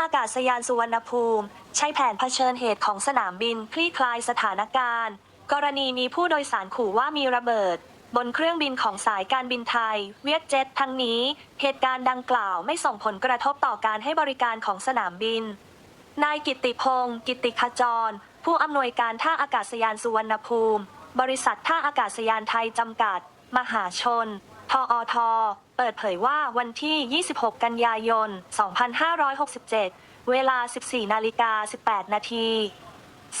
อากาศยานสุวรรณภูมิ ใช้แผนเผชิญเหตุของสนามบิน คลี่คลายสถานการณ์ กรณีมีผู้โดยสารขู่ว่ามีระเบิด บนเครื่องบินของสายการบินไทย เวียดเจ็ตทั้งนี้ เหตุการณ์ดังกล่าวไม่ส่งผลกระทบต่อการให้บริการของสนามบิน นายกิติพงศ์กิติขจร ผู้อำนวยการท่าอากาศยานสุวรรณภูมิ บริษัทท่าอากาศยานไทยจำกัด มหาชน ทออท เปิดเผยว่าวันที่ 26 กันยายน 2567 เวลา 14 นาฬิกา 18 นาที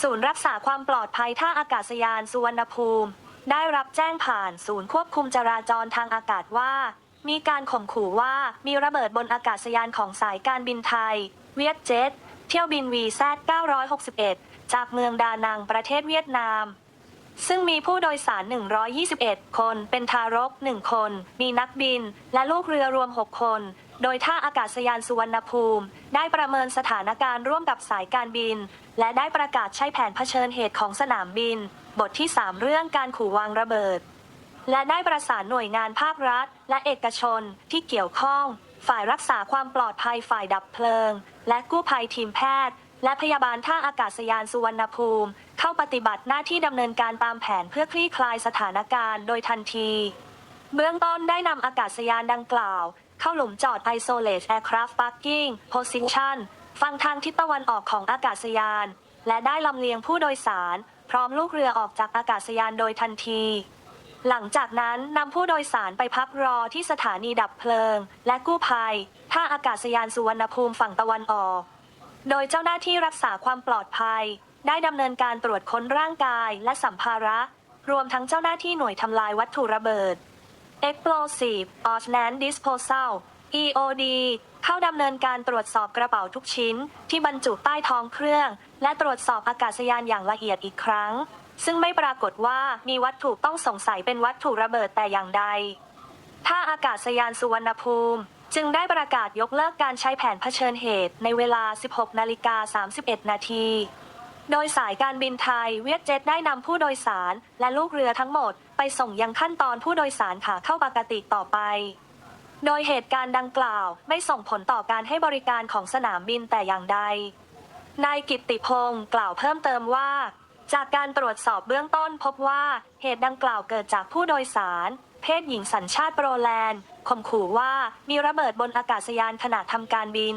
ศูนย์รักษาความปลอดภัยท่าอากาศยานสุวรรณภูมิ ได้รับแจ้งผ่านศูนย์ควบคุมจราจรทางอากาศว่า มีการข่มขู่ว่ามีระเบิดบนอากาศยานของสายการบินไทย เวียดเจ็ต เที่ยวบินวีแซด961 จากเมืองดานังประเทศเวียดนาม ซึ่งมีผู้โดยสาร 121 คน เป็นทารก 1 คน มีนักบิน และลูกเรือรวม 6 คน โดยท่าอากาศยานสุวรรณภูมิ ได้ประเมินสถานการณ์ร่วมกับสายการบิน และได้ประกาศใช้แผนเผชิญเหตุของสนามบิน บทที่ 3 เรื่องการขู่วางระเบิด และได้ประสานหน่วยงานภาครัฐ และเอกชนที่เกี่ยวข้อง ฝ่ายรักษาความปลอดภัยฝ่ายดับเพลิง และกู้ภัยทีมแพทย์ และพยาบาลท่าอากาศยานสุวรรณภูมิ เข้าปฏิบัติหน้าที่ดำเนินการตามแผนเพื่อคลี่คลายสถานการณ์โดยทันที เบื้องต้นได้นำอากาศยานดังกล่าว เข้าหลุมจอด Isolate Aircraft Parking Position ฝั่งทางทิศตะวันออกของอากาศยาน และได้ลำเลียงผู้โดยสาร พร้อมลูกเรือออกจากอากาศยานโดยทันที หลังจากนั้นนำผู้โดยสารไปพักรอที่สถานีดับเพลิง และกู้ภัยท่าอากาศยานสุวรรณภูมิฝั่งตะวันออก โดยเจ้าหน้าที่รักษาความปลอดภัย ได้ดำเนินการตรวจค้นร่างกายและสัมภาระ รวมทั้งเจ้าหน้าที่หน่วยทำลายวัตถุระเบิด Explosive Ordnance Disposal EOD เข้าดำเนินการตรวจสอบกระเป๋าทุกชิ้น ที่บรรจุใต้ท้องเครื่อง และตรวจสอบอากาศยานอย่างละเอียดอีกครั้ง ซึ่งไม่ปรากฏว่ามีวัตถุต้องสงสัยเป็นวัตถุระเบิดแต่อย่างใด ท่าอากาศยานสุวรรณภูมิ จึงได้ประกาศยกเลิกการใช้แผนเผชิญเหตุในเวลา 16 นาฬิกา 31 นาที โดยสายการบินไทยเวียดเจ็ตได้นำผู้โดยสาร และลูกเรือทั้งหมด ไปส่งยังขั้นตอนผู้โดยสารขาเข้าปกติต่อไป โดยเหตุการณ์ดังกล่าวไม่ส่งผลต่อการให้บริการของสนามบินแต่อย่างใด นายกิตติพงศ์กล่าวเพิ่มเติมว่า จากการตรวจสอบเบื้องต้นพบว่าเหตุดังกล่าวเกิดจากผู้โดยสาร เพศหญิงสัญชาติโปรแลนด์ข่มขู่ว่ามีระเบิดบนอากาศยานขณะทำการบิน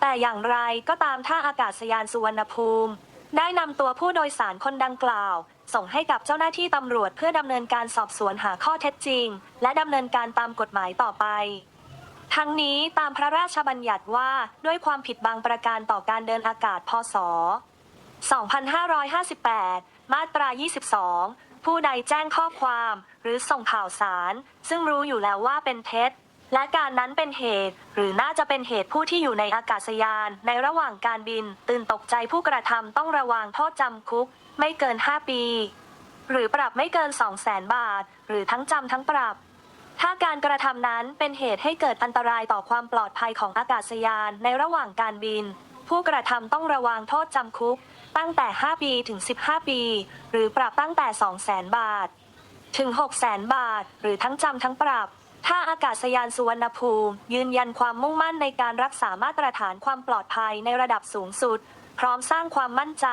แต่อย่างไรก็ตามท่าอากาศยานสุวรรณภูมิ ได้นำตัวผู้โดยสารคนดังกล่าว ส่งให้กับเจ้าหน้าที่ตำรวจเพื่อดำเนินการสอบสวนหาข้อเท็จจริง และดำเนินการตามกฎหมายต่อไป ทั้งนี้ตามพระราชบัญญัติว่าด้วยความผิดบางประการต่อการเดินอากาศพศ 2558 มาตรา 22 ผู้ใดแจ้งข้อความ หรือส่งข่าวสาร ซึ่งรู้อยู่แล้วว่าเป็นเท็จ และการนั้นเป็นเหตุ หรือน่าจะเป็นเหตุผู้ที่อยู่ในอากาศยาน ในระหว่างการบิน ตื่นตกใจผู้กระทำต้องระวังโทษจำคุก ไม่เกิน 5 ปี หรือปรับไม่เกิน 2 0 0แสนบาท หรือทั้งจำทั้งปรับ ถ้าการกระทำนั้นเป็นเหตุให้เกิดอันตรายต่อความปลอดภัยของอากาศยานในระหว่างการบิน ผู้กระทำต้องระวังโทษจำคุก ตั้งแต่ 5 ปีถึง 15 ปี หรือปรับตั้งแต่ 2 0 0แสนบาท ถึง 6 0แสนบาท หรือทั้งจำทั้งปรับ ถ้าอากาศยานสุวรรณภูมิ ยืนยันความมุ่งมั่นในการรักษามาตรฐานความปลอดภัยในระดับสูงสุด พร้อมสร้างความมั่นใจ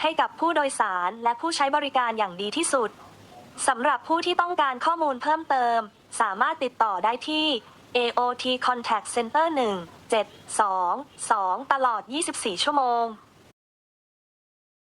ให้กับผู้โดยสารและผู้ใช้บริการอย่างดีที่สุดสำหรับผู้ที่ต้องการข้อมูลเพิ่มเติม สามารถติดต่อได้ที่ AOT Contact Center 1 7 2 2 ตลอด 24 ชั่วโมง